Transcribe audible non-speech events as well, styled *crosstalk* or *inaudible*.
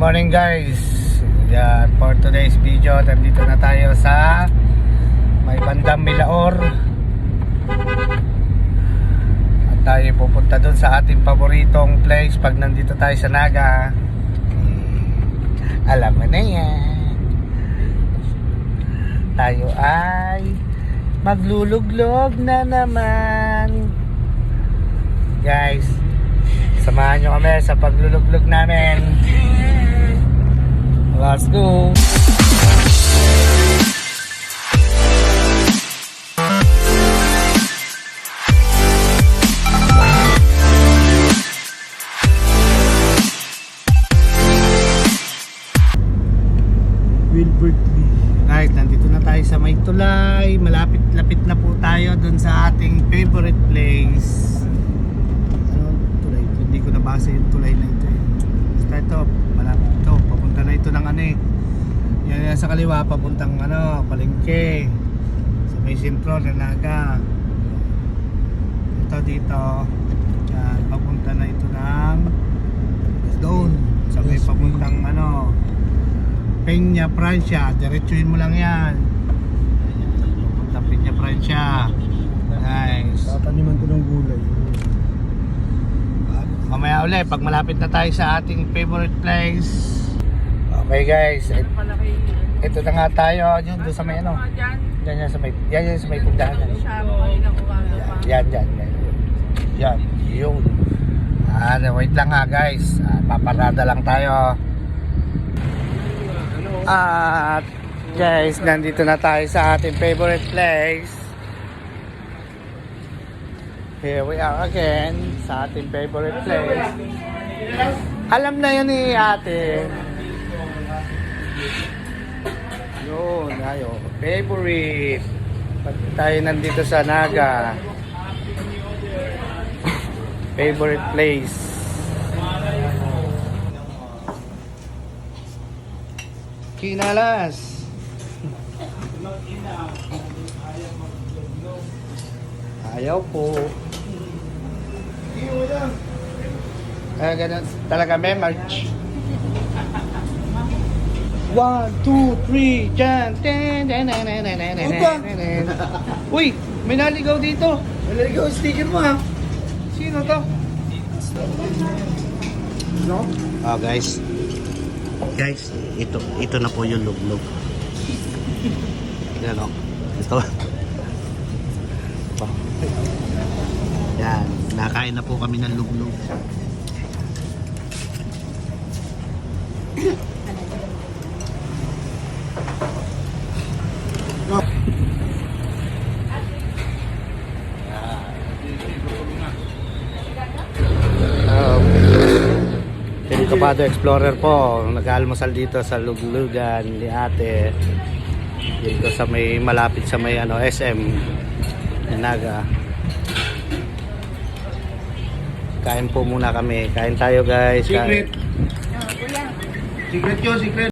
morning guys. Yeah, for today's video, nandito na tayo sa may bandang Milaor. At tayo pupunta dun sa ating paboritong place pag nandito tayo sa Naga. Alam mo na yan. Tayo ay magluluglog na naman. Guys, samahan nyo kami sa pagluluglog namin. Let's go! Wilbert Lee. Guys, nandito na tayo sa may tulay. Malapit-lapit na po tayo dun sa ating favorite place. Ano, tulay? Hindi ko nabasa yung tulay na ito eh. Basta ito, malapit ito. Papunta na ito ng ano eh. Yan, yan sa kaliwa, papuntang ano, palengke. Sa may sentro na naga. Ito dito. Yan, papunta na ito ng doon. Sa may papuntang ano, Peña Francia, diretsuhin mo lang yan. Papunta Peña Francia. Nice. Tataniman ko ng gulay. Mamaya ulit, pag malapit na tayo sa ating favorite place. Okay guys, et- ito na nga tayo, yun doon sa may ano. Yan yan sa may, yan yan sa may pugdahan. Yan, yan, yan. Yan, yun. Ah, wait lang ha guys. Ah, paparada lang tayo. At guys, nandito na tayo sa ating favorite place. Here we are again sa ating favorite place. Alam na yun ni ate. Yun, ayo. Favorite. Pag tayo nandito sa Naga. *laughs* Favorite place. Kinalas. *laughs* Ayaw po. Kaya ganun. Talaga may march. One, two, three, dyan. Ten, ten, ten, ten, ten, ten, ten, ten, ten. Uy, may naligaw dito. Ang sticker mo ha. Sino to? No? Oh guys. Guys, ito ito na po yung luglog. Yan o. Ito. Ito. Yan. Nakain na po kami ng luglog. Kapado Explorer po, nag-almusal dito sa Luglugan ni ate. Dito sa may malapit sa may ano SM Naga. Kain po muna kami. Kain tayo guys. Secret. Kain. Secret yun, secret.